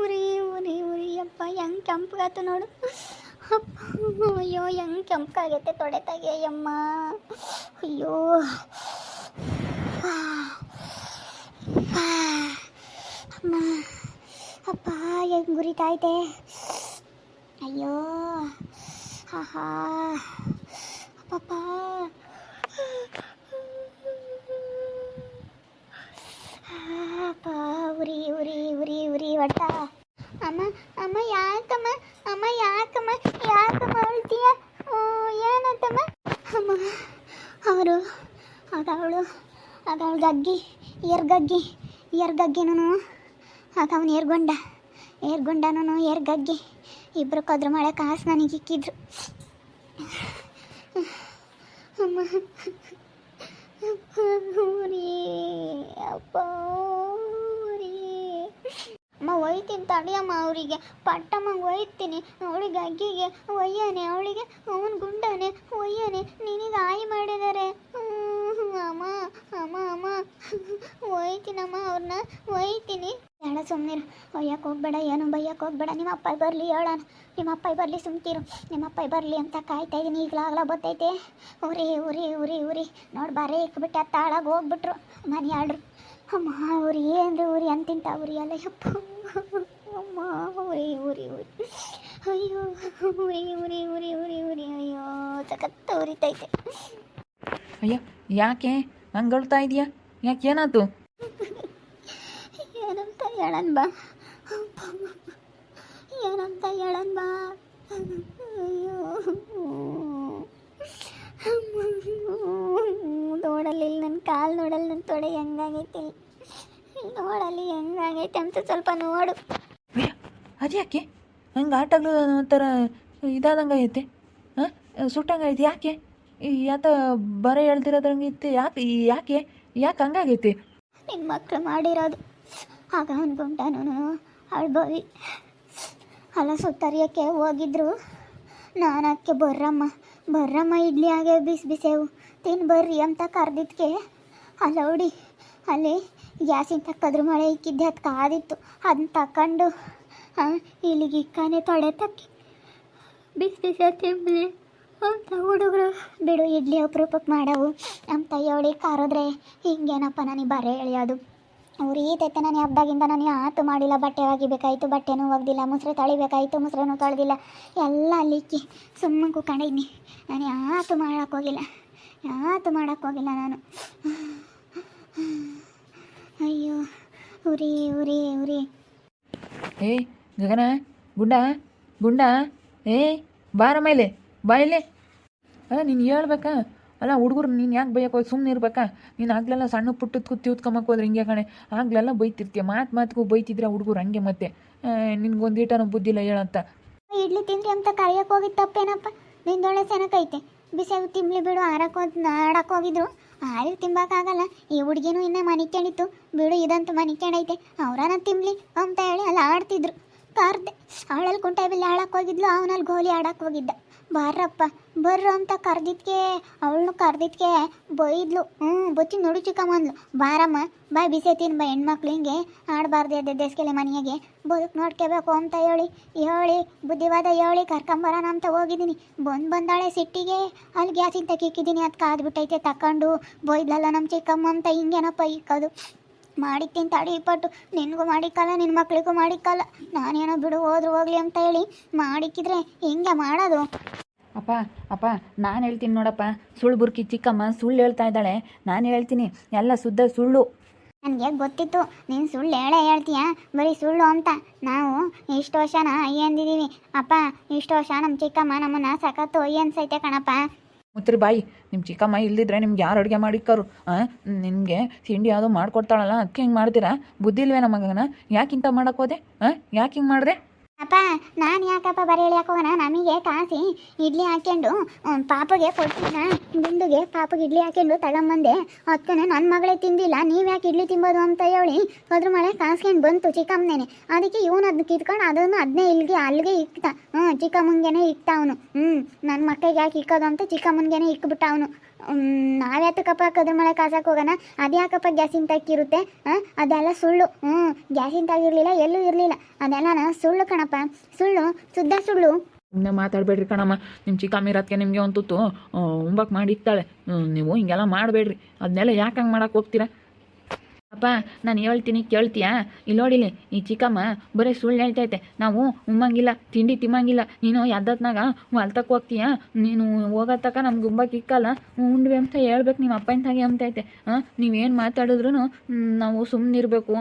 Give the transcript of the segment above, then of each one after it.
ಉರಿ ಉರಿ ಉರಿ ಅಪ್ಪ, ಹೆಂಗ್ ಕೆಂಪಗಾತು ನೋಡು. ಅಪ್ಪ ಅಯ್ಯೋ, ಹೆಂಗ್ ತೊಡೆ ತೆಗೆಯಮ್ಮ ಅಯ್ಯೋ. ಅಮ್ಮ, ಅಪ್ಪ, ಹೆಂಗ್ ಇದೆ. ಅಯ್ಯೋ. ಹಾ ಹಾ ಅಪ್ಪಪ್ಪ ಅಪ್ಪ ಉರಿ ಉರಿ ಉರಿ ಉರಿ ಒಟ್ಟ. ಅಮ್ಮ ಅಮ್ಮ, ಯಾಕಮ್ಮ ಅಮ್ಮ, ಯಾಕಮ್ಮ ಯಾಕಮ್ಮ ಅಳ್ತೀಯ? ಏನಂತಮ್ಮ? ಅಮ್ಮ, ಅವರು, ಆಗ ಅವಳು ಗಗ್ಗಿ, ಏರ್ಗಗ್ಗಿ ಏರ್ಗಗ್ಗಿನೂ ಆಗ ಅವನು ಏರ್ಗೊಂಡ ಏರ್ಗೊಂಡನೂ ಏರ್ಗಗ್ಗಿ. ಇಬ್ಬರು ಕದ್ರ ಮಳೆ ಕಾಸು ನನಗೆ ಇಕ್ಕಿದ್ರು. ಅಮ್ಮ ಅಪ್ಪ ಅಮ್ಮ ಒಯ್ತೀನಿ ತಡಿಯಮ್ಮ ಅವರಿಗೆ. ಪಟ್ಟಮ್ಮ ಒಯ್ತೀನಿ. ಅವಳಿಗೆ ಅಗ್ಗಿಗೆ ಒಯ್ಯಾನೆ, ಅವಳಿಗೆ ಅವನ ಗುಂಡನೆ ಒಯ್ಯಾನೆ. ನಿನಗೆ ಆಯಿ ಮಾಡಿದ್ದಾರೆ ಹ್ಮ್, ಅಮ್ಮ ಅಮ್ಮ ಅಮ್ಮ ಒಯ್ತೀನಮ್ಮ ಅವ್ರನ್ನ ಒಯ್ತೀನಿ ಬೇಡ ಸುಮ್ಮನಿರು ಒಯ್ಯಕ್ಕೆ ಹೋಗ್ಬೇಡ, ಏನು ಬೈಯಕ್ಕೆ ಹೋಗ್ಬೇಡ. ನಿಮ್ಮ ಅಪ್ಪ ಬರಲಿ ಹೇಳೋಣ. ನಿಮ್ಮ ಅಪ್ಪ ಬರಲಿ ಸುಮ್ತಿರು. ನಿಮ್ಮ ಅಪ್ಪ ಬರಲಿ ಅಂತ ಕಾಯ್ತಾ ಇದ್ದೀನಿ ಈಗಲಾಗ್ಲ ಬತ್ತೈತೆ. ಉರಿ ಉರಿ ಉರಿ ಉರಿ ನೋಡಿ ಬಾರೇ ಇಕ್ಬಿಟ್ಟು, ತಾಳಾಗ ಹೋಗ್ಬಿಟ್ರು. ಮನೆ ಆಡ್ರು ಅಮ್ಮ ಉರಿ ಏನು ಉರಿ ಅಂತಿಂತ ಉರಿ ಅಲ್ಲ. ಯಪ್ಪ, ಅಮ್ಮ ಉರಿ ಉರಿ ಉರಿ ಅಯ್ಯೋ ಉರಿ ಉರಿ ಉರಿ ಉರಿ ಉರಿ ಅಯ್ಯೋ ಸಖತ್ತು ಉರಿತೈತೆ. ಅಯ್ಯೋ, ಯಾಕೆ? ಹಂಗಳ್ತಾ ಇದೆಯಾ? ಯಾಕೆ ಏನಾಯ್ತು ಏನಂತ ಹೇಳನ್ ಬಾ. ಏನಂತ ಹೇಳನ್ ಬಾ. ಅಯ್ಯೋ. ನೋಡಲ್ಲಿ ನನ್ನ ಕಾಲು ನೋಡಲಿ ನನ್ನ ತೊಡೆ ಹೆಂಗಾಗೈತಿ ನೋಡಲಿ ಹೆಂಗಾಗೈತೆ ಅಂತ ಸ್ವಲ್ಪ ನೋಡು. ಅದು ಅದ್ಯಾಕೆ? ಹಂಗೆ ಆಟಗಳು ಒಂಥರ ಇದಾದಂಗೆ ಐತೆ ಹಾಂ? ಸುಟ್ಟಂಗೆ ಐತೆ ಯಾಕೆ ಯಾತ ಬರ ಹೇಳ್ತಿರೋದಂಗೆ ಇತ್ತು ಯಾಕೆ ಯಾಕೆ? ಯಾಕೆ ಹಂಗಾಗೈತಿ? ನಿನ್ನ ಮಕ್ಕಳು ಮಾಡಿರೋದು. ಆಗ ಅನ್ಕೊಂಡ ನಾನು ಅಳ್ಬವಿ. ಅಲ್ಲ ಸುತ್ತರಿಯೋಕ್ಕೆ ಹೋಗಿದ್ರು. ನಾನಕ್ಕೆ ಬರ್ರಮ್ಮ. ಬರ್ರಮ್ಮ ಇಡ್ಲಿ ಹಾಗೆ ಬಿಸಿ ಬಿಸೇವು ತಿನ್ ಬರ್ರಿ ಅಂತ ಕರೆದಿದ್ದಕ್ಕೆ ಅಲ್ಲ ಅಲ್ಲಿ ಗ್ಯಾಸಿನ ತಕ್ಕದ್ರ ಮಳೆ ಇಕ್ಕಿದ್ದೆ. ಅದು ಕಾದಿತ್ತು. ಅದನ್ನ ತಕೊಂಡು ಇಲ್ಲಿಗೆ ಇಕ್ಕಾನೆ ತೊಡೆ ತಕ್ಕಿ. ಬಿಸಿ ಬಿಸಿ ತಿಂಬಲಿ ಹುಡುಗರು, ಬಿಡು, ಇಡ್ಲಿ ಅಪರೂಪಕ್ಕೆ ಮಾಡವು. ನಮ್ಮ ತಯ್ಯೋಳಿ ಕಾರೋದ್ರೆ ಹಿಂಗೇನಪ್ಪ ನನಗೆ ಬರೆ ಎಳೆಯೋದು. ತೈತೆ ನಾನು ಹಬ್ಬದಾಗಿಂದ ನಾನು ಆತು ಮಾಡಿಲ್ಲ. ಬಟ್ಟೆ ಒಗಿಬೇಕಾಯ್ತು, ಬಟ್ಟೆನೂ ಒಗ್ದಿಲ್ಲ, ಮುಸ್ರೆ ತಳಿಬೇಕಾಯ್ತು, ಮುಸ್ರೆನೂ ತೊಳೆದಿಲ್ಲ. ಎಲ್ಲ ಅಲ್ಲಿಕ್ಕಿ ಸುಮ್ಮನೆ ಕೂಕೊಂಡಿದ್ನಿ ನಾನು ಯಾತು ಮಾಡಕ್ಕೆ ಹೋಗಿಲ್ಲ. ಯಾತು ಮಾಡೋಕ್ಕೋಗಿಲ್ಲ ನಾನು. ಅಯ್ಯೋ ಉರಿ ಉರಿ ಉರಿ ಏಯ್ ಗಗನ, ಗುಂಡ ಗುಂಡ, ಏಯ್, ಬಾರ ಮೇಲೆ. ಬಾ ಅಲ್ಲ, ನೀನು ಹೇಳ್ಬೇಕಾ? ಅಲ್ಲ, ಹುಡುಗರು, ನೀನು ಯಾಕೆ ಬೈಯಕ್ಕೆ ಹೋಗಿ ಸುಮ್ಮನೆ ಇರ್ಬೇಕಾ? ನೀನು ಆಗ್ಲೆಲ್ಲ ಸಣ್ಣ ಪುಟ್ಟದಕ್ಕೂ ತಿವ್ತ್ಕೊಂಬಕ್ಕೆ ಹೋದ್ರೆ ಹಿಂಗೆ ಕಣೆ. ಆಗ್ಲೆಲ್ಲ ಬೈತಿರ್ತೀಯ. ಮಾತು ಮಾತಿಗೂ ಬೈತಿದ್ರೆ ಹುಡುಗರು ಹಂಗೆ ಮತ್ತೆ. ನಿನ್ಗೊಂದು ಈಟನೂ ಬುದ್ಧಿಲ್ಲ ಹೇಳಂತ. ಇಡ್ಲಿ ತಿಂದ್ರಿ ಅಂತ ಕರಿಯಕ್ಕೆ ಹೋಗಿ ತಪ್ಪೇನಪ್ಪ? ನಿಂದೊಳೆ ಸೆನಕೈತೆ ಬಿಸಿಯಾಗಿ ತಿಂಬ್ಲಿ ಬಿಡು ಆರಕ್ಕೆ ಆಡಕ್ಕೆ ಹೋಗಿದ್ರು. ಆರಿಗೆ ತಿಂಬಕ್ಕಾಗಲ್ಲ ಈ ಹುಡುಗಿನೂ ಇನ್ನೇ ಕೇಳಿತ್ತು ಬಿಡು, ಇದಂತೂ ಮನಿಕೊಂಡೈತೆ ಅವರನ್ನ ತಿಂಬ್ಲಿ ಅಂತ ಹೇಳಿ ಅಲ್ಲಿ ಆಡ್ತಿದ್ರು. ಕರ್ದೆ ಅವಳಲ್ಲಿ ಕುಂಟೆ ಬಿಲ್ಲಿ ಆಡಕ್ಕೆ ಹೋಗಿದ್ಲು, ಅವನಲ್ಲಿ ಗೋಲಿ ಆಡಕ್ಕೆ ಹೋಗಿದ್ದ. ಬರ್ರಪ್ಪ, ಬರ್ರ ಅಂತ ಕರ್ದಿದ್ಕೆ, ಅವಳನ್ನು ಕರ್ದಿದ್ಕೆ ಬೈದ್ಲು. ಹ್ಞೂ ಬುತ್ತಿ ನೋಡು ಚಿಕ್ಕಮ್ಮ ಅಂದ್ಲು ಬಾರಮ್ಮ ಬಾಯ್ ಬಿಸಿ ತಿನ್ ಬಾ ಹೆಣ್ಮಕ್ಳು ಹಿಂಗೆ ಆಡಬಾರ್ದು ಎದ್ದೆ ದೇಸ್ಕೆಲೆ ಮನೆಯಾಗೆ. ಬದುಕು ನೋಡ್ಕೋಬೇಕು ಅಂತ ಹೇಳಿ ಹೇಳಿ, ಬುದ್ಧಿವಾದ ಹೇಳಿ ಕರ್ಕೊಂಬರೋಣ ಅಂತ ಹೋಗಿದ್ದೀನಿ. ಬಂದು ಬಂದಾಳೆ ಸಿಟ್ಟಿಗೆ. ಅಲ್ಲಿ ಗ್ಯಾಸಿಂದ ಕಿಕ್ಕಿದ್ದೀನಿ ಅದು ಕಾದ್ಬಿಟ್ಟೈತೆ ತಕೊಂಡು. ಬೈದ್ಲಲ್ಲ ನಮ್ಮ ಚಿಕ್ಕಮ್ಮ ಅಂತ ಹಿಂಗೇನಪ್ಪ ಇಕ್ಕೋದು ಮಾಡಿಕ್ತೀನಿ ತಡಿ ಇಪ್ಪಟ್ಟು ನಿನಗೂ ಮಾಡಿಕ್ಕಲ್ಲ ನಿನ್ನ ಮಕ್ಕಳಿಗೂ ಮಾಡಿಕ್ಕಲ್ಲ ನಾನೇನೋ ಬಿಡು ಹೋದ್ರು ಹೋಗ್ಲಿ ಅಂತ ಹೇಳಿ ಮಾಡಿಕ್ಕಿದ್ರೆ ಹಿಂಗೆ ಮಾಡೋದು? ಅಪ್ಪ ಅಪ್ಪ ನಾನು ಹೇಳ್ತೀನಿ ನೋಡಪ್ಪ. ಸುಳ್ಳು ಬುರ್ಕಿ ಚಿಕ್ಕಮ್ಮ ಸುಳ್ಳು ಹೇಳ್ತಾ ಇದ್ದಾಳೆ. ನಾನು ಹೇಳ್ತೀನಿ ಎಲ್ಲ ಶುದ್ಧ ಸುಳ್ಳು. ನನಗೆ ಗೊತ್ತಿತ್ತು ನೀನು ಸುಳ್ಳು ಹೇಳೇ ಹೇಳ್ತೀಯ? ಬರೀ ಸುಳ್ಳು ಅಂತ. ನಾವು ಇಷ್ಟು ವರ್ಷನ ಅಯ್ಯ ಅಂದಿದ್ದೀವಿ ಅಪ್ಪ ಇಷ್ಟು ವರ್ಷ ನಮ್ಮ ಚಿಕ್ಕಮ್ಮ ನಮ್ಮನ್ನ ಸಖತ್ತು ಅಯ್ಯ ಅನ್ಸೈತೆ ಕಣಪ್ಪ. ಮುತ್ರಿ ಬಾಯಿ ನಿಮ್ಮ ಚಿಕ್ಕಮ್ಮ ಇಲ್ದಿದ್ರೆ ನಿಮ್ಗೆ ಯಾರು ಅಡುಗೆ ಮಾಡಿಕ್ಕರು? ನಿಮಗೆ ತಿಂಡಿ ಯಾವುದೋ ಮಾಡ್ಕೊಡ್ತಾಳಲ್ಲ ಅದಕ್ಕೆ ಹಿಂಗೆ ಮಾಡ್ತೀರಾ? ಬುದ್ಧಿ ಇಲ್ವೇ ಮಗನ? ಯಾಕೆ ಇಂಥ ಮಾಡೋಕ್ಕೋದೆ ಹಾಂ ಯಾಕೆ ಹಿಂಗೆ ಮಾಡಿದೆ? ಅಪ್ಪ, ನಾನು ಯಾಕಪ್ಪ ಬರೀ ಹೋಗೋಣ? ನಮಗೆ ಕಾಸಿ ಇಡ್ಲಿ ಹಾಕ್ಕೊಂಡು ಪಾಪಗೆ ಕೊಟ್ಟಿನ ಗುಂಡುಗೆ ಪಾಪಗೆ ಇಡ್ಲಿ ಹಾಕ್ಕೊಂಡು ತಗೊಂಬಂದೆ. ಅದಕ್ಕನೆ ನನ್ನ ಮಗಳೇ ತಿಂದಿಲ್ಲ, ನೀವು ಯಾಕೆ ಇಡ್ಲಿ ತಿಂಬೋದು ಅಂತ ಹೇಳಿ ಅದ್ರ ಮಳೆ ಕಾಸ್ಕೊಂಡು ಬಂತು ಚಿಕ್ಕಮ್ಮನೇನೆ. ಅದಕ್ಕೆ ಇವನು ಅದನ್ನ ಕಿತ್ಕೊಂಡು ಅದನ್ನು ಅದನ್ನೇ ಇಲ್ಲಿಗೆ ಅಲ್ಲಿಗೆ ಇಕ್ತ. ಹ್ಞೂ ಚಿಕ್ಕಮ್ಮಂಗೆನೆ ಇಕ್ತ ಅವನು. ಹ್ಞೂ ನನ್ನ ಮಕ್ಕಳಿಗೆ ಯಾಕೆ ಇಕ್ಕೋದು ಅಂತ ಚಿಕ್ಕಮ್ಮನಿಗೆನೆ ಇಕ್ಬಿಟ್ಟ ಅವನು. ನಾವ್ಯಾತಕ್ಕಪ್ಪ ಕದ್ರ ಮಳೆ ಕಾಸಕ್ಕೆ ಹೋಗೋಣ? ಅದ್ಯಾಕಪ್ಪ ಗ್ಯಾಸಿನ ತಕ್ಕಿರುತ್ತೆ ಅದೆಲ್ಲ ಸುಳ್ಳು. ಹ್ಞೂ ಗ್ಯಾಸಿನ ತಾಗಿರಲಿಲ್ಲ ಎಲ್ಲೂ ಇರಲಿಲ್ಲ. ಅದೆಲ್ಲ ಸುಳ್ಳು ಕಣಪ್ಪ. ಸುಳ್ಳು, ಶುದ್ಧ ಸುಳ್ಳು. ಸುಮ್ಮನೆ ಮಾತಾಡಬೇಡ್ರಿ ಕಣಮ್ಮ. ನಿಮ್ಮ ಚಿಕ್ಕಮ್ಮ ಇರೋದಕ್ಕೆ ನಿಮಗೆ ಒಂದು ತುತ್ತು ಉಂಬಕ್ಕೆ ಮಾಡಿ ಇಕ್ತಾಳೆ ನೀವು ಹಿಂಗೆಲ್ಲ ಮಾಡಬೇಡ್ರಿ. ಅದನ್ನೆಲ್ಲ ಯಾಕೆ ಹಂಗೆ ಮಾಡಕ್ಕೆ ಹೋಗ್ತೀರಾ? ಅಪ್ಪ, ನಾನು ಹೇಳ್ತೀನಿ, ಕೇಳ್ತೀಯಾ? ಇಲ್ಲಿ ನೋಡಿಲಿ ಈ ಚಿಕ್ಕಮ್ಮ ಬರೀ ಸುಳ್ಳು ಹೇಳ್ತೈತೆ ನಾವು ಉಮ್ಮಂಗಿಲ್ಲ, ತಿಂಡಿ ತಿಮ್ಮಂಗಿಲ್ಲ. ನೀನು ಎದ್ದತ್ನಾಗ ಹೊಲ್ತಕ್ಕೆ ಹೋಗ್ತೀಯಾ? ನೀನು ಹೋಗತ್ತಕ ನಮ್ಗೆ ಗುಂಬಕ್ಕೆ ಇಕ್ಕಲ್ಲ ಉಂಡ್ವಿ ಅಂತ ಹೇಳ್ಬೇಕು ನಿಮ್ಮ ಅಪ್ಪ ಇಂತಾಗೆ ಅಂತೈತೆ ಹಾಂ ನೀವೇನು ಮಾತಾಡಿದ್ರು ನಾವು ಸುಮ್ಮನಿರಬೇಕು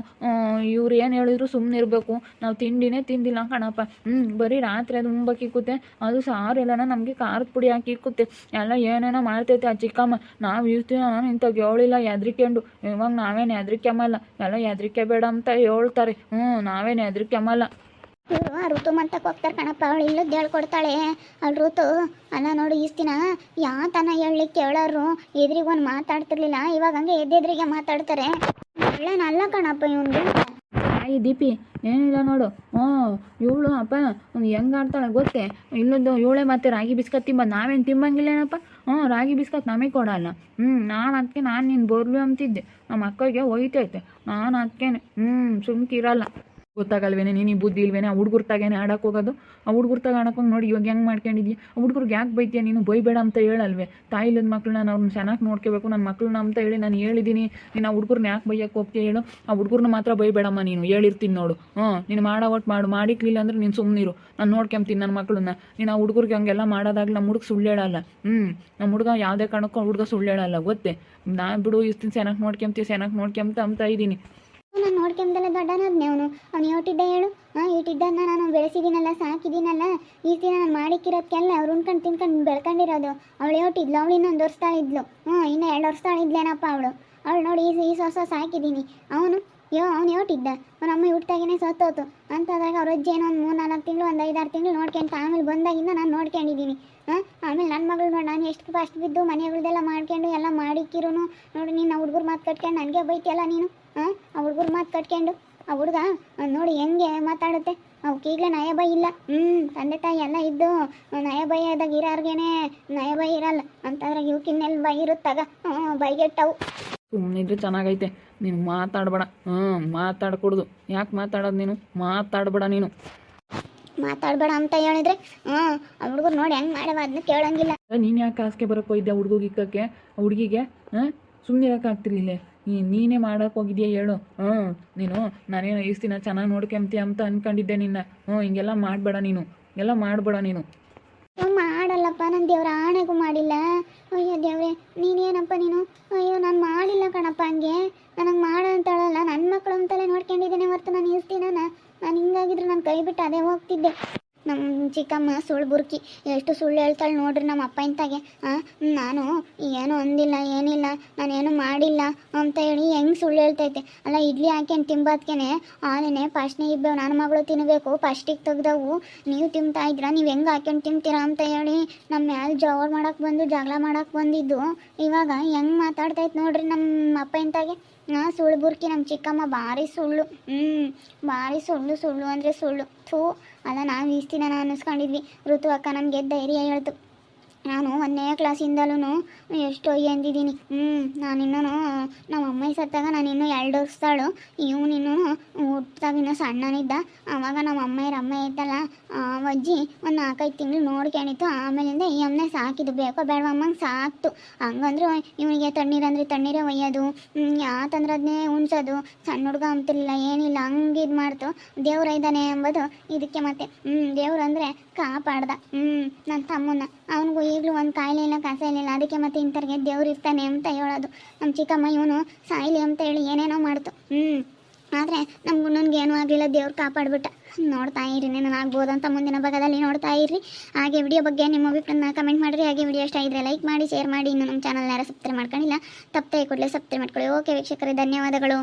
ಇವ್ರು ಏನು ಹೇಳಿದ್ರು ಸುಮ್ಮನಿರಬೇಕು ನಾವು ತಿಂಡಿನೇ ತಿಂದಿಲ್ಲ ಕಣಪ್ಪ. ಹ್ಞೂ ಬರೀ ರಾತ್ರಿ ಅದು ಉಂಬಕ್ಕೆ ಇಕ್ಕುತ್ತೆ ಅದು ಸಾರು ಎಲ್ಲನ ನಮಗೆ ಖಾರದ ಪುಡಿ ಹಾಕಿ ಇಕ್ಕುತ್ತೆ. ಎಲ್ಲ ಏನೇನೋ ಮಾಡ್ತೈತೆ ಆ ಚಿಕ್ಕಮ್ಮ. ನಾವು ಇರ್ತೀವಿ ನಾನು ಇಂಥ ಹೇಳಿಲ್ಲ ಎದ್ರಿಕೆಂಡು ಇವಾಗ ನಾವೇನು ಹೆದ್ರಿಕೆಮ್ಮಲ್ಲ ಎಲ್ಲ ಹೆದ್ರಿಕೆ ಬೇಡ ಅಂತ ಹೇಳ್ತಾರೆ. ಹ್ಞೂ ನಾವೇನು ಹೆದರಿಕೆಮಲ್ಲ ಇವರು ಋತು ಮಂತಕ್ಕೆ ಹೋಗ್ತಾರೆ ಕಣಪ್ಪ. ಅವಳು ಇಲ್ಲದ್ದು ಹೇಳ್ಕೊಡ್ತಾಳೆ. ಅವಳು ಋತು, ಅಲ್ಲ ನೋಡು ಈಸ್ತಿನ ದಿನ ಯಾತನ ಹೇಳಲಿಕ್ಕೆ ಹೇಳೋರು ಎದುರಿಗೆ ಒಂದು ಮಾತಾಡ್ತಿರ್ಲಿಲ್ಲ. ಇವಾಗ ಹಂಗೆ ಎದ್ದೆದ್ರಿಗೆ ಮಾತಾಡ್ತಾರೆ. ಒಳ್ಳೆನಲ್ಲ ಕಣಪ್ಪ ಇವನು ಆಯಿ ದೀಪಿ, ಏನಿಲ್ಲ ನೋಡು. ಹ್ಞೂ, ಇವಳು ಅಪ್ಪ ಹೆಂಗೆ ಆಡ್ತಾಳೆ ಗೊತ್ತೇ? ಇಲ್ಲದ್ದು ಇವ್ಳೆ ಮತ್ತೆ ರಾಗಿ ಬಿಸ್ಕತ್ ತಿಂಬ, ನಾವೇನು ತಿಂಬಂಗಿಲ್ಲೇನಪ್ಪ? ಹ್ಞೂ, ರಾಗಿ ಬಿಸ್ಕತ್ ನಮಗೆ ಕೊಡಲ್ಲ. ಹ್ಞೂ, ನಾನು ಅದಕ್ಕೆ ನಾನು ನಿನ್ನ ಬೋರ್ಲು ಅಂತಿದ್ದೆ. ನಮ್ಮ ಅಕ್ಕಗೆ ಹೋಯ್ತೈತೆ. ನಾನು ಅದಕ್ಕೇನೆ ಹ್ಞೂ, ಸುಮ್ಕಿರಲ್ಲ. ಗೊತ್ತಾಗಲ್ವೇನೆ, ನೀನು ಈ ಬುದ್ಧಿ ಇಲ್ವೇನೆ, ಆ ಹುಡುಗರ್ತಾಗೇನೆ ಆಡಕ್ಕೆ ಹೋಗೋದು? ಆ ಹುಡುಗರ್ತಾಗ ಆಡಕ್ಕೆ ಹೋಗಿ ನೋಡಿ ಇವಾಗ ಹೆಂಗೆ ಮಾಡ್ಕೊಂಡಿದ್ಯಾ? ಆ ಹುಡುಗರ್ಗೆ ಯಾಕೆ ಬೈತೀಯ ನೀನು? ಬೈಬೇಡ ಅಂತ ಹೇಳಲ್ವೇ? ತಾಯಿ ಇಲ್ಲದ ಮಕ್ಳನ್ನ ನಾನು ಚೆನ್ನಾಗಿ ನೋಡ್ಕೋಬೇಕು ನನ್ನ ಮಕ್ಳನ್ನ ಅಂತ ಹೇಳಿ ನಾನು ಹೇಳಿದ್ದೀನಿ ನೀನು ಆ ಹುಡುಗರ್ನ ಯಾಕೆ ಬೈಯಕ್ಕೆ ಹೋಗ್ತೀಯ ಹೇಳು? ಆ ಹುಡುಗರ್ನ ಮಾತ್ರ ಬೈಬೇಡಮ್ಮ ನೀನು. ಹೇಳಿರ್ತೀನಿ ನೋಡು. ಹ್ಞೂ, ನೀನು ಮಾಡೋ ಒಟ್ಟು ಮಾಡು. ಮಾಡಿಕ್ಲಿಲ್ಲ ಅಂದ್ರೆ ನೀನು ಸುಮ್ಮನಿರು ನಾನು ನೋಡ್ಕೊಂತೀನಿ ನನ್ನ ಮಕ್ಕಳನ್ನ ನೀನು ಆ ಹುಡುಗರ್ಗೆ ಹಂಗೆಲ್ಲ ಮಾಡೋದಾಗಲಿ ನಮ್ಮ ಹುಡುಗ ಸುಳ್ಳು ಹೇಳಲ್ಲ ಹ್ಞೂ ನಮ್ಮ ಹುಡುಗ ಯಾವುದೇ ಕಾರಣಕ್ಕೂ ಹುಡುಗ ಸುಳ್ಳು ಹೇಳಲ್ಲ ಗೊತ್ತೇ? ನಾ ಬಿಡು, ಇಷ್ಟು ಚೆನ್ನಾಗಿ ನೋಡ್ಕೊಂತೀಯ ಚೆನ್ನಾಗಿ ನೋಡ್ಕೊಂತ ಅಂತ ಇದ್ದೀನಿ ನಾನು ನೋಡ್ಕೊಂಬದಲ್ಲ ದೊಡ್ಡನಾದ್ನೆ ಅವನು, ಅವ್ನು ಯೋಟಿದ್ದ ಹೇಳು. ಹಾಂ ಇಟ್ಟಿದ್ದನ್ನ ನಾನು ಬೆಳೆಸಿದ್ದೀನಲ್ಲ ಸಾಕಿದ್ದೀನಲ್ಲ ಈ ದಿನ ನಾನು ಮಾಡಿಕ್ಕಿರೋದಕ್ಕೆಲ್ಲ ಅವ್ರು ಉಣ್ಕೊಂಡು ತಿನ್ಕೊಂಡು ಬೆಳ್ಕೊಂಡಿರೋದು. ಅವಳು ಹೊಟ್ಟಿದ್ಲು ಅವಳು ಇನ್ನೊಂದು ವರ್ಷತಾಳಿದ್ಲು ಹ್ಞೂ, ಇನ್ನೂ ಎರಡು ವರ್ಷತಾಳಿದ್ಲೇನಪ್ಪ ಅವಳು. ಅವಳು ನೋಡಿ ಈ ಈ ಹೊಸ ಸಾಕಿದ್ದೀನಿ ಅವನು, ಯೋ, ಅವ್ನು ಹೊಟ್ಟಿದ್ದ ಅವ್ನ ಅಮ್ಮ ಹುಟ್ಟಾಗಿನೇ ಸತ್ತೋತು. ಅಂತಂದಾಗ ಅವ್ರ ಅಜ್ಜಿ ಏನೋ ಒಂದು ಮೂರು ನಾಲ್ಕು ತಿಂಗಳು, ಒಂದು ಐದಾರು ತಿಂಗಳು ನೋಡ್ಕೊಂತ ಆಮೇಲೆ ಬಂದಾಗಿಂದ ನಾನು ನೋಡ್ಕೊಂಡಿದ್ದೀನಿ ಹಾಂ ಆಮೇಲೆ ನನ್ನ ಮಗಳು ನೋಡಿ, ನಾನು ಎಷ್ಟು ಫಸ್ಟ್ ಬಿದ್ದು ಮನೆಗಳದೆಲ್ಲ ಮಾಡ್ಕೊಂಡು ಎಲ್ಲ ಮಾಡಿಕ್ಕಿರೂ ನೋಡಿ ನೀನು ಹುಡುಗರು ಮಾತು ಕಟ್ಕೊಂಡು ನನಗೆ ಬೈತಿಯಲ್ಲ ನೀನು. ಆ ಹುಡುಗರು ಮಾತು ಕಟ್ಕೊಂಡು ಆ ಹುಡುಗ ನೋಡಿ ಹೆಂಗೆ ಮಾತಾಡುತ್ತೆ. ಅವಕ್ಕೆ ಈಗಲೇ ನಯ ಬೈ ಇಲ್ಲ. ಹ್ಞೂ ತಂದೆ ತಾಯಿ ಎಲ್ಲ ಇದ್ದು ನಯ ಬೈ ಆದಾಗ ಇರೋರ್ಗೇನೆ ನಯ ಬೈ ಇರಲ್ಲ. ಅಂತಂದ್ರೆ ಇವಕ್ಕಿನ್ನೆಲ್ಲಿ ಬೈ ಇರುತ್ತಾಗ. ಹ್ಞೂ ಬೈಗೆಟ್ಟವು ಸುಮ್ಮನಿದ್ರೆ ಚೆನ್ನಾಗೈತೆ. ನೀನು ಮಾತಾಡಬೇಡ. ಹ್ಞೂ ಮಾತಾಡ್ಕೂಡುದು. ಯಾಕೆ ಮಾತಾಡೋದು ನೀನು? ಮಾತಾಡಬೇಡ ನೀನು. ಮಾತಾಡಬೇಡ ಅಂತ ಹೇಳಿದ್ರೆ ಹ್ಞೂ ಆ ಹುಡುಗರು ನೋಡಿ ಹೆಂಗೆ ಮಾಡವ ಅದನ್ನ ಕೇಳಂಗಿಲ್ಲ. ನೀನು ಯಾಕೆ ಕಾಸಿಗೆ ಬರೋಕೆ ಹೋಗಿದ್ದೆ ಹುಡುಗಿಗೆ ಹುಡುಗಿಗೆ? ಹಾಂ ಸುಮ್ಮನೆ ಆಗ್ತಿರ್ಲಿಲ್ಲ ನೀ ನೀನೇ ಮಾಡೋಕೆ ಹೋಗಿದ್ಯಾ ಹೇಳು. ಹ್ಞೂ, ನೀನು, ನಾನೇನು ದಿನ ಚೆನ್ನಾಗಿ ನೋಡ್ಕೊಂತೀಯ ಅಂತ ಅನ್ಕೊಂಡಿದ್ದೆ ನಿನ್ನ. ಹ್ಞೂ, ಹಿಂಗೆಲ್ಲ ಮಾಡಬೇಡ ನೀನು. ಎಲ್ಲ ಮಾಡಬೇಡ ನೀನು. ಮಾಡಲ್ಲಪ್ಪ ನನ್ನ ದೇವ್ರ ಆಣೆಗೂ ಮಾಡಿಲ್ಲ. ಅಯ್ಯೋ ದೇವ್ರೆ, ನೀನೇನಪ್ಪ ನೀನು? ಅಯ್ಯೋ, ನಾನು ಮಾಡಿಲ್ಲ ಕಣಪ್ಪ ಹಂಗೆ. ನನಗೆ ಮಾಡು ಅಂತಾಳಲ್ಲ ನನ್ನ ಮಕ್ಕಳು ಅಂತಲೇ ನೋಡ್ಕೊಂಡಿದ್ದೇನೆ ಹೊರತು ನಾನು ಇರ್ತೀನ ನಾನು ಹಿಂಗಾಗಿದ್ರೆ ನಾನು ಕೈ ಬಿಟ್ಟು ಅದೇ ಹೋಗ್ತಿದ್ದೆ. ನಮ್ಮ ಚಿಕ್ಕಮ್ಮ ಸುಳ್ಳು ಬುರ್ಕಿ ಎಷ್ಟು ಸುಳ್ಳು ಹೇಳ್ತಾಳೆ ನೋಡ್ರಿ ನಮ್ಮ ಅಪ್ಪ ಇಂತಾಗೆ. ಹಾಂ ನಾನು ಏನು ಅಂದಿಲ್ಲ, ಏನಿಲ್ಲ, ನಾನೇನು ಮಾಡಿಲ್ಲ ಅಂತ ಹೇಳಿ ಹೆಂಗೆ ಸುಳ್ಳು ಹೇಳ್ತೈತೆ. ಅಲ್ಲ, ಇಡ್ಲಿ ಹಾಕ್ಯಂಡು ತಿಂಬದ್ಕೇನೆ? ಆನೇನೆ ಫಸ್ಟ್ನೇ ಇಬ್ಬೇವು ನನ್ನ ಮಗಳು ತಿನ್ನಬೇಕು ಫಸ್ಟಿಗೆ ತೆಗ್ದವು. ನೀವು ತಿಂತಾ ಇದ್ರ ನೀವು ಹೆಂಗೆ ಹಾಕ್ಯಂಡು ತಿಂತೀರಾ ಅಂತ ಹೇಳಿ ನಮ್ಮ ಮ್ಯಾಲೆ ಜವರ್ ಮಾಡಕ್ಕೆ ಬಂದು, ಜಗಳ ಮಾಡಕ್ಕೆ ಬಂದಿದ್ದು. ಇವಾಗ ಹೆಂಗೆ ಮಾತಾಡ್ತೈತೆ ನೋಡ್ರಿ ನಮ್ಮ ಅಪ್ಪ ಇಂತಾಗೆ. ಹಾಂ ಸುಳ್ಳು ಬುರ್ಕಿ ನಮ್ಮ ಚಿಕ್ಕಮ್ಮ ಭಾರಿ ಸುಳ್ಳು. ಹ್ಞೂ ಭಾರಿ ಸುಳ್ಳು ಸುಳ್ಳು ಅಂದರೆ ಸುಳ್ಳು. ಥೂ. ಅಲ್ಲ ನಾವು ನಾನು ಅನ್ನಿಸ್ಕೊಂಡಿದ್ವಿ. ಋತು ಅಕ್ಕ ನಮಗೆ ಧೈರ್ಯ ಹೇಳ್ತು. ನಾನು ಒಂದನೇ ಕ್ಲಾಸಿಂದಲೂ ಎಷ್ಟೋ ಎಂದಿದ್ದೀನಿ. ಹ್ಞೂ ನಾನಿನ್ನೂ, ನಮ್ಮ ಅಮ್ಮ ಸತ್ತಾಗ ನಾನು ಇನ್ನೂ ಎರಡು ವರ್ಷದಳು ಇವನಿನ್ನೂ ಹುಟ್ಟಾಗ ಇನ್ನೂ ಸಣ್ಣನಿದ್ದ. ಆವಾಗ ನಮ್ಮ ಅಮ್ಮಯ್ಯರ ಅಮ್ಮ ಐತಲ್ಲ ಅಜ್ಜಿ ಒಂದು ನಾಲ್ಕೈದು ತಿಂಗಳು ನೋಡ್ಕೊಂಡಿತ್ತು ಆಮೇಲಿಂದ ಈ ಅಮ್ಮನೆ ಸಾಕಿದ್ದು. ಬೇಕೋ ಬೇಡವಮ್ಮಂಗೆ ಸಾಕ್ತು. ಹಂಗಂದ್ರೆ ಇವನಿಗೆ ತಣ್ಣೀರಂದ್ರೆ ತಣ್ಣೀರೇ ಒಯ್ಯೋದು ಯಾತಂದ್ರೆ ಅದನ್ನೇ ಉಣ್ಸೋದು. ಸಣ್ಣ ಹುಡುಗ ಅಂತಿಲ್ಲ ಏನಿಲ್ಲ, ಹಂಗೆ ಇದು ಮಾಡ್ತು. ದೇವ್ರ ಇದ್ದಾನೆ ಎಂಬುದು ಇದಕ್ಕೆ ಮತ್ತೆ ಹ್ಞೂ ದೇವ್ರು ಅಂದರೆ ಕಾಪಾಡ್ದ. ಹ್ಞೂ ನನ್ನ ತಮ್ಮನ್ನ. ಅವನಿಗೂ ಈಗಲೂ ಒಂದು ಕಾಯಿಲೆ ಇಲ್ಲ ಕಸ ಇಲ್ಲ ಅದಕ್ಕೆ ಮತ್ತೆ ಇಂಥವ್ರಿಗೆ ದೇವ್ರು ಇರ್ತಾನೆ ಅಂತ ಹೇಳೋದು. ನಮ್ಮ ಚಿಕ್ಕಮ್ಮ ಇವನು ಸಾಯಿಲಿ ಅಂತ ಹೇಳಿ ಏನೇನೋ ಮಾಡ್ತು. ಹ್ಞೂ ಆದರೆ ನಮ್ಮ ಗುಣ್ಣನಿಗೆ ಏನೂ ಆಗಲಿಲ್ಲ. ದೇವ್ರು ಕಾಪಾಡ್ಬಿಟ್ಟ. ನೋಡ್ತಾ ಇರಿ, ನಾನು ಅಂತ ಮುಂದಿನ ಭಾಗದಲ್ಲಿ ನೋಡ್ತಾ ಇರ್ರಿ. ಹಾಗೆ ವಿಡಿಯೋ ಬಗ್ಗೆ ನಿಮ್ಮ ಅಭಿಪ್ರಾಯನ ಕಮೆಂಟ್ ಮಾಡಿರಿ. ಹಾಗೆ ವಿಡಿಯೋ ಇಷ್ಟ ಇದ್ದರೆ ಲೈಕ್ ಮಾಡಿ ಶೇರ್ ಮಾಡಿ. ಇನ್ನು ನಮ್ಮ ಚಾನಲ್ನ ಯಾರು ಸಬ್ಸ್ಕ್ರೈಬ್ ಮಾಡ್ಕೊಂಡಿಲ್ಲ, ತಪ್ಪದೆ ಕೂಡಲೇ ಸಬ್ಸ್ಕ್ರೈಬ್ ಮಾಡ್ಕೊಳ್ಳಿ. ಓಕೆ ವೀಕ್ಷಕರೇ, ಧನ್ಯವಾದಗಳು.